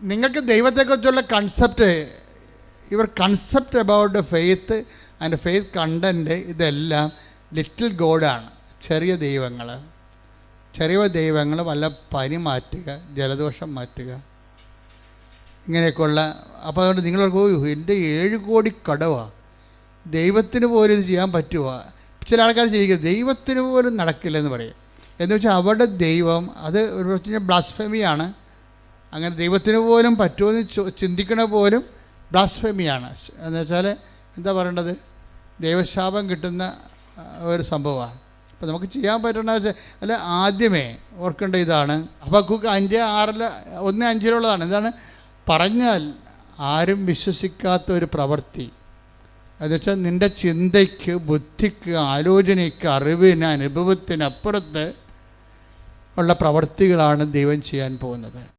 നിങ്ങൾക്ക് ദൈവത്തെക്കുറിച്ചുള്ള concept your concept about faith and faith content ഇതെല്ലാം ലിറ്റിൽ ഗോഡാണ് ചെറിയ ദൈവങ്ങൾ ചെറിയ ദൈവങ്ങൾ വല്ല പനി മാറ്റുക ജലദോഷം മാറ്റുക ഇങ്ങനെയൊക്കെയുള്ള അപ്പോൾ അതുകൊണ്ട് നിങ്ങൾ ഓ എന്റെ ഏഴ് കോടി കടവാണ് ദൈവത്തിന് പോലും ഇത് ചെയ്യാൻ പറ്റുമോ ചില ആൾക്കാർ ചെയ്യുക ദൈവത്തിന് പോലും നടക്കില്ലെന്ന് പറയും. എന്ന് വെച്ചാൽ അവരുടെ ദൈവം അത് ഒരു ബ്ലാസ്ഫെമിയാണ് അങ്ങനെ ദൈവത്തിന് പോലും പറ്റുമെന്ന് ചിന്തിക്കണ പോലും ബ്ലാസ്ഫെമിയാണ് എന്ന് വെച്ചാൽ എന്താ പറയേണ്ടത്? ദൈവശാപം കിട്ടുന്ന ഒരു സംഭവമാണ്. അപ്പോൾ നമുക്ക് ചെയ്യാൻ പറ്റണ അല്ല ആദ്യമേ ഓർക്കേണ്ട ഇതാണ്. അപ്പോൾ കുക്ക് അഞ്ച് ആറിൽ ഒന്ന് അഞ്ചിലുള്ളതാണ്. എന്താണ്? പറഞ്ഞാൽ ആരും വിശ്വസിക്കാത്ത ഒരു പ്രവൃത്തി. എന്നുവെച്ചാൽ നിന്റെ ചിന്തയ്ക്ക് ബുദ്ധിക്ക് ആലോചനയ്ക്ക് അറിവിന് അനുഭവത്തിനപ്പുറത്ത് ഉള്ള പ്രവൃത്തികളാണ് ദൈവം ചെയ്യാൻ പോകുന്നത്.